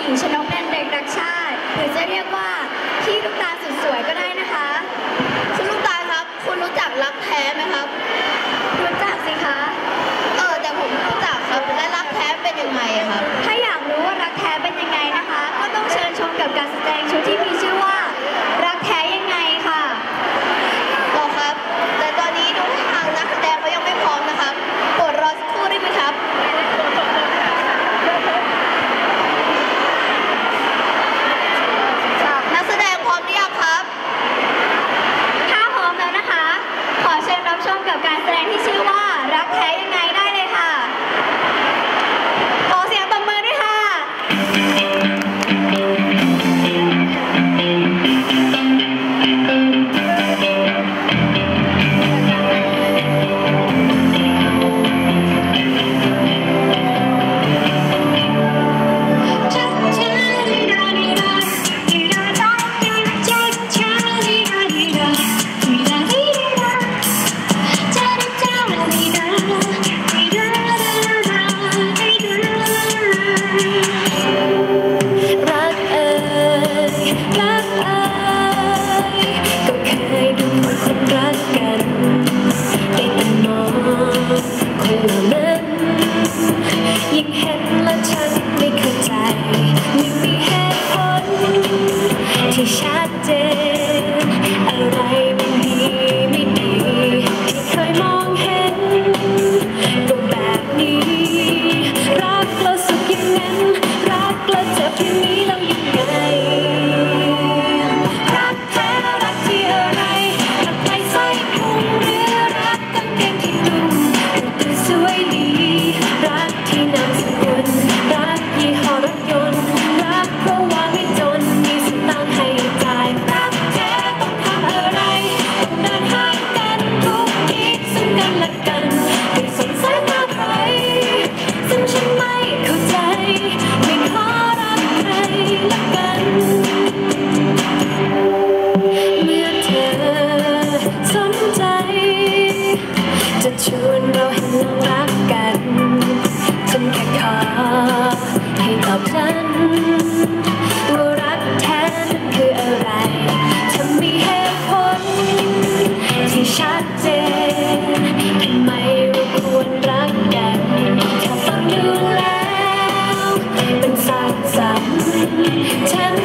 หญิงชนกนันเด็กรักชาติ หรือจะเรียกว่าพี่ลูกตาสุดสวยก็ได้ รักอก็เคยดูคนรักกันได้แต่มองคนเหล่านั้นยิ่งเห็นและฉันไม่เข้าใจไม่มีเหตุผลที่ฉัน คนเราเห็นรักกันฉันแค่ขอให้ตอบฉันว่ารักแท้นั้นคืออะไรฉันมีเหตุผลที่ชัดเจนไมเราควรรักกันถ้าฟังดูแล้วเป็นสักสัมฉัน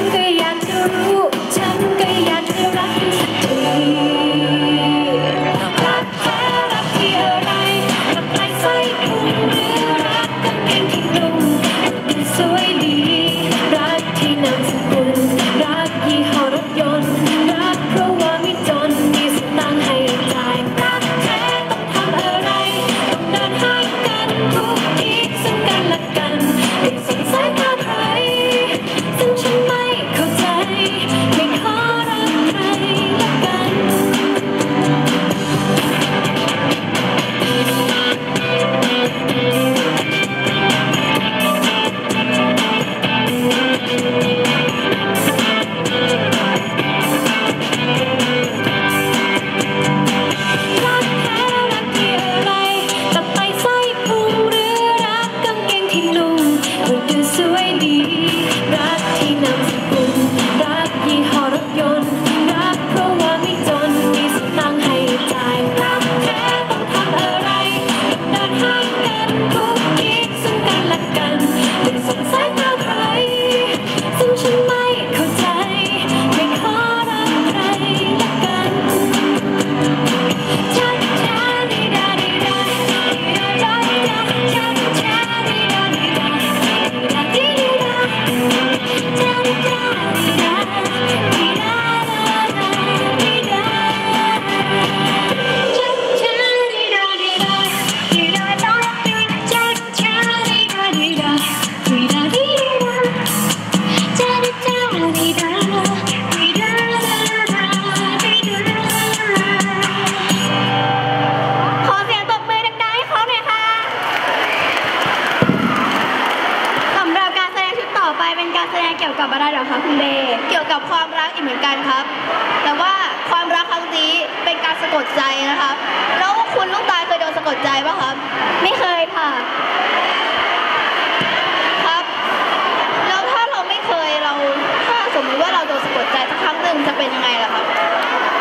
Sway Dee, Rati Namsi Pum. หรอคะคุณเดเกี่ยวกับความรักอีกเหมือนกันครับ แต่ว่าความรักครั้งนี้เป็นการสะกดใจนะครับ แล้วคุณลูกตาเคยโดนสะกดใจปะครับ ไม่เคยค่ะ ครับ แล้วถ้าเราไม่เคยเรา ถ้าสมมติว่าเราโดนสะกดใจสักครั้งหนึ่งจะเป็นยังไงล่ะครับ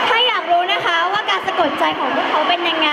ถ้าอยากรู้นะคะว่าการสะกดใจของพวกเขาเป็นยังไง